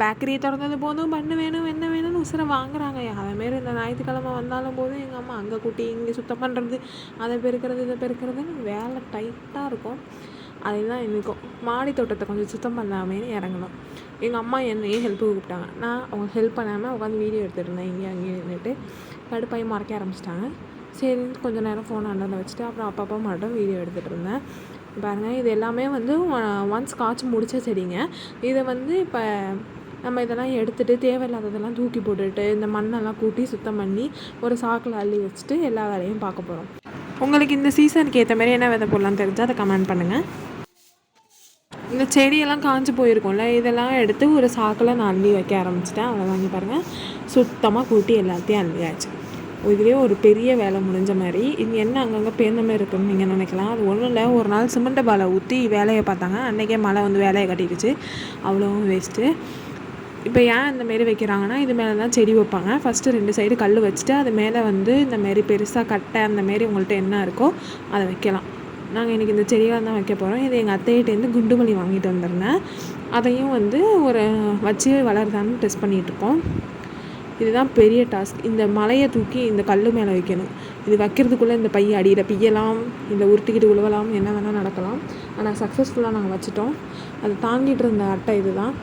பேக்கரியை திறந்தது போதும் பண்ணு வேணும் என்ன வேணும்னு உசுரை வாங்குறாங்க. அதேமாரி இந்த ஞாயிற்றுக்கிழமை வந்தாலும் போதும் எங்கள் அம்மா அங்கே கூட்டி இங்கே சுத்தம் பண்ணுறது அதை பெருக்கிறது இதை பெருக்கிறதுன்னு வேலை டைட்டாக இருக்கும். அதுதான் இன்றைக்கும் மாடி தோட்டத்தை கொஞ்சம் சுத்தம் பண்ணாமேன்னு இறங்கணும். எங்கள் அம்மா என்னையும் ஹெல்ப்புக்கு கூப்பிட்டாங்க. நான் அவங்க ஹெல்ப் பண்ணாமல் உட்காந்து வீடியோ எடுத்துகிட்டு இருந்தேன். இங்கேயும் அங்கேயும் நின்றுட்டு கடுப்பாயி மறைக்க ஆரம்பிச்சிட்டாங்க. சரின்னு கொஞ்சம் நேரம் ஃபோன் அண்ணனை வச்சுட்டு அப்புறம் அப்பப்போ மட்டும் வீடியோ எடுத்துகிட்டு இருந்தேன். பாருங்கள் இது எல்லாமே வந்து ஒன்ஸ் காய்ச்சி முடித்த செடிங்க. இதை வந்து இப்போ நம்ம இதெல்லாம் எடுத்துகிட்டு தேவையில்லாததெல்லாம் தூக்கி போட்டுட்டு இந்த மண்ணெல்லாம் கூட்டி சுத்தம் பண்ணி ஒரு சாக்கில் அள்ளி வச்சுட்டு எல்லா வேலையும் பார்க்க போகிறோம் உங்களுக்கு இந்த சீசனுக்கு ஏற்ற மாதிரி என்ன விதை போடலாம் தெரிஞ்சால் அதை கமெண்ட் பண்ணுங்கள் இந்த செடியெல்லாம் காஞ்சு போயிருக்கும்ல இதெல்லாம் எடுத்து ஒரு சாக்கில் நான் அள்ளி வைக்க ஆரம்பிச்சிட்டேன். அவ்வளோ வாங்கி பாருங்கள் சுத்தமாக கூட்டி எல்லாத்தையும் அள்ளியாச்சு. இதுவே ஒரு பெரிய வேலை முடிஞ்ச மாதிரி. இது என்ன அங்கங்கே பேர்ந்த மாதிரி இருக்குன்னு நீங்கள் நினைக்கலாம். அது ஒன்றும் இல்லை. ஒரு நாள் சிமெண்ட் பாலை ஊற்றி வேலையை பார்த்தாங்க. அன்றைக்கே மழை வந்து வேலையை கட்டிடுச்சு அவ்வளோவும் வேஸ்ட்டு இப்போ ஏன் இந்த மாரி வைக்கிறாங்கன்னா இது மேலே தான் செடி வைப்பாங்க. ஃபஸ்ட்டு ரெண்டு சைடு கல் வச்சுட்டு அது மேலே வந்து இந்த மாரி பெருசாக கட்டை அந்த மாரி உங்கள்கிட்ட என்ன இருக்கோ அதை வைக்கலாம். நாங்கள் இன்றைக்கி இந்த செடியாக தான் வைக்க போகிறோம் இது எங்கள் அத்தைகிட்டேருந்து குண்டுமல்லி வாங்கிட்டு வந்துருந்தேன். அதையும் வந்து ஒரு வச்சு வளருதான்னு டெஸ்ட் பண்ணிகிட்ருக்கோம் இதுதான் பெரிய டாஸ்க் இந்த மலையை தூக்கி இந்த கல் மேலே வைக்கணும். இது வைக்கிறதுக்குள்ளே இந்த பைய அடியில் பிய்யலாம் இந்த உருட்டிக்கிட்டு உழுவலாம் என்ன வேணால் நடக்கலாம். ஆனால் சக்ஸஸ்ஃபுல்லாக நாங்கள் வச்சுட்டோம். அது தாங்கிட்டு இருந்த அட்டை இது தான்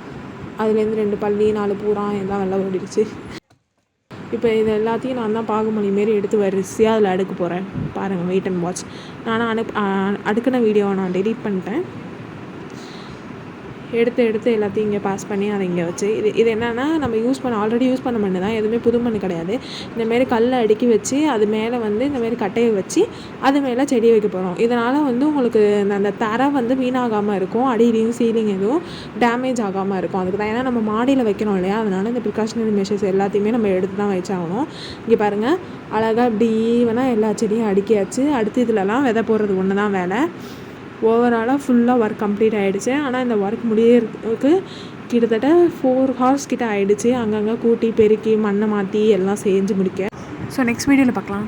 அதுலேருந்து ரெண்டு பள்ளி நாலு பூரா எல்லாம் வெள்ளம் ஓடிடுச்சு. இப்போ இது எல்லாத்தையும் நான் தான் பாகுமணி மாரி எடுத்து வரிசையாக அதில் அடுக்க போகிறேன் பாருங்கள் வெயிட் அண்ட் வாட்ச் நான் அனுப் அடுக்கின வீடியோவை நான் டெலீட் பண்ணிட்டேன். எடுத்து எடுத்து எல்லாத்தையும் இங்கே பாஸ் பண்ணி அதை இங்கே வச்சு இது இது என்னென்னா நம்ம யூஸ் பண்ண ஆல்ரெடி யூஸ் பண்ண மண்ணு தான் எதுவுமே புது மண் கிடையாது. இந்தமாரி கல்லை அடுக்கி வச்சு அது மேலே வந்து இந்தமாரி கட்டையை வச்சு அது மேலே செடி வைக்க போகிறோம் இதனால் வந்து உங்களுக்கு அந்த தரை வந்து வீணாகாமல் இருக்கும் அடியிலையும் சீலிங் எதுவும் டேமேஜ் ஆகாமல் இருக்கும். அதுக்கு தான் ஏன்னா நம்ம மாடியில் வைக்கணும் இல்லையா? அதனால் இந்த ப்ரிகாஷனரி மெஷர்ஸ் எல்லாத்தையுமே நம்ம எடுத்து தான் வச்சாகணும். இங்கே பாருங்கள் அழகாக இப்படி ஈவனாக எல்லா செடியும் அடுக்கியாச்சு. அடுத்து இதிலலாம் விதை போடுறது ஒன்று தான் வேலை. ஓவராலாக ஃபுல்லாக ஒர்க் கம்ப்ளீட் ஆகிடுச்சு ஆனால் இந்த ஒர்க் முடியறதுக்கு கிட்டத்தட்ட ஃபோர் ஹவர்ஸ் கிட்ட ஆகிடுச்சு அங்கங்கே கூட்டி பெருக்கி மண்ணை மாற்றி எல்லாம் செஞ்சு முடிக்க. ஸோ நெக்ஸ்ட் வீடியோவில் பார்க்கலாம்.